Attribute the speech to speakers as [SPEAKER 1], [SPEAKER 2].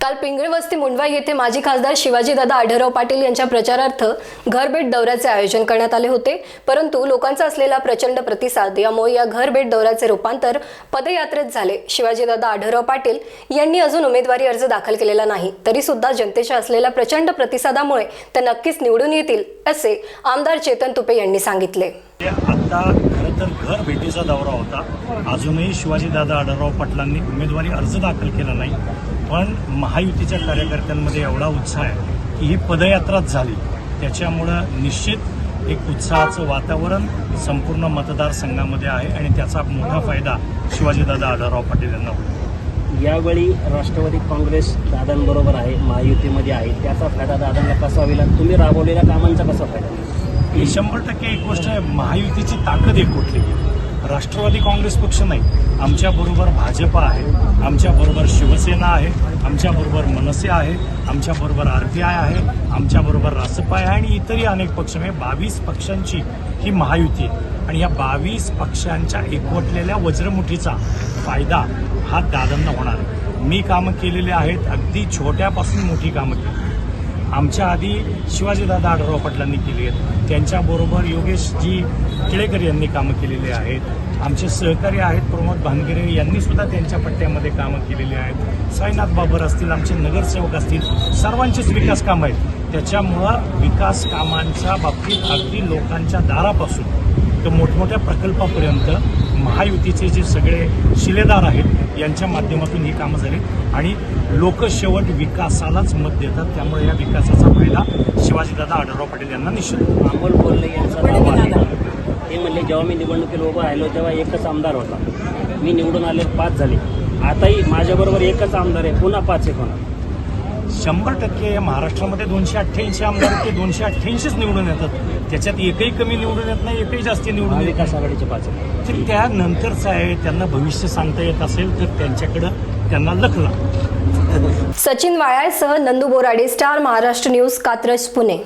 [SPEAKER 1] काल पिंगळी वस्ती मुंडवाई येथे माजी खासदार शिवाजीदादा आढळराव पाटील यांच्या प्रचारार्थ घरभेट दौऱ्याचे आयोजन करण्यात आले होते. परंतु लोकांचा असलेला प्रचंड प्रतिसाद यामुळे या घरभेट दौऱ्याचे रूपांतर पदयात्रेत झाले. शिवाजीदादा आढळराव पाटील यांनी अजून उमेदवारी अर्ज दाखल केलेला नाही. तरी सुद्धा जनतेच्या असलेल्या प्रचंड प्रतिसादामुळे ते नक्कीच निवडून येतील असे आमदार चेतन तुपे यांनी सांगितले.
[SPEAKER 2] तर घर भेटीचा दौरा होता. अजूनही शिवाजीदादा आढळराव पाटलांनी उमेदवारी अर्ज दाखल केला नाही. पण महायुतीच्या कार्यकर्त्यांमध्ये एवढा उत्साह आहे की ही पदयात्राच झाली. त्याच्यामुळं निश्चित एक उत्साहाचं वातावरण संपूर्ण मतदारसंघामध्ये आहे आणि त्याचा मोठा फायदा शिवाजीदादा आढळराव पाटील यांना होईल
[SPEAKER 3] यावेळी राष्ट्रवादी काँग्रेस दादांबरोबर आहे महायुतीमध्ये आहे. त्याचा फायदा दादांना कसा होईल तुम्ही राबवलेल्या कामांचा कसा फायदा
[SPEAKER 2] ही शंभर टक्के एक गोष्ट आहे महायुतीची ताकद एक कुठली? राष्ट्रवादी काँग्रेस पक्ष नाही. आमच्याबरोबर भाजपा आहे आमच्याबरोबर शिवसेना आहे आमच्याबरोबर मनसे आहे आमच्याबरोबर आर पी आय आहे आमच्याबरोबर रासपा आहे आणि इतरही अनेक पक्ष म्हणजे बावीस पक्षांची ही महायुती आहे. आणि या बावीस पक्षांच्या एकवटलेल्या वज्रमुठीचा फायदा हा दादांना होणार आहे. मी कामं केलेली आहेत अगदी छोट्यापासून मोठी कामं केली. आमच्या आधी शिवाजीदादा आढळराव पाटलांनी केली आहेत. त्यांच्याबरोबर योगेशजी केळेकर यांनी कामं केलेली आहेत. आमचे सहकारी आहेत प्रमोद भानगिरे यांनी सुद्धा त्यांच्या पट्ट्यामध्ये कामं केलेली आहेत. साईनाथ बाबर असतील आमचे नगरसेवक असतील सर्वांचेच विकास कामं आहेत. त्याच्यामुळं विकास कामांच्या बाबतीत अगदी लोकांच्या दारापासून तर मोठमोठ्या प्रकल्पापर्यंत महायुतीचे जे सगळे शिलेदार आहेत यांच्या माध्यमातून ही कामं झाली. आणि लोक शेवट विकासालाच मत देतात त्यामुळे या विकासाचा फायदा शिवाजीदादा आढळराव पाटील यांना निश्चित होतो.
[SPEAKER 3] अमोल कोल्हे यांचा दावा आहे. ते म्हणले जेव्हा मी निवडणुकीला उभं राहिलो तेव्हा एकच आमदार होता. मी निवडून आले पाच झाले. आताही माझ्याबरोबर एकच आमदार आहे पुन्हा पाच आहे होणार
[SPEAKER 2] शंभर टक्के महाराष्ट्रामध्ये दोनशे अठ्ठ्याऐंशी आमदार ते दोनशे अठ्ठ्याऐंशीच निवडून येतात. त्याच्यात एकही कमी निवडून येत नाही एकही जास्ती निवडून येत
[SPEAKER 3] महाविकास आघाडीचे पाच आहे
[SPEAKER 2] नाही. ते त्यानंतरचं आहे त्यांना भविष्य सांगता येत असेल तर त्यांच्याकडं त्यांना लखला
[SPEAKER 1] सचिन वाळ्यासह नंदू बोराडे स्टार महाराष्ट्र न्यूज कात्रज पुणे.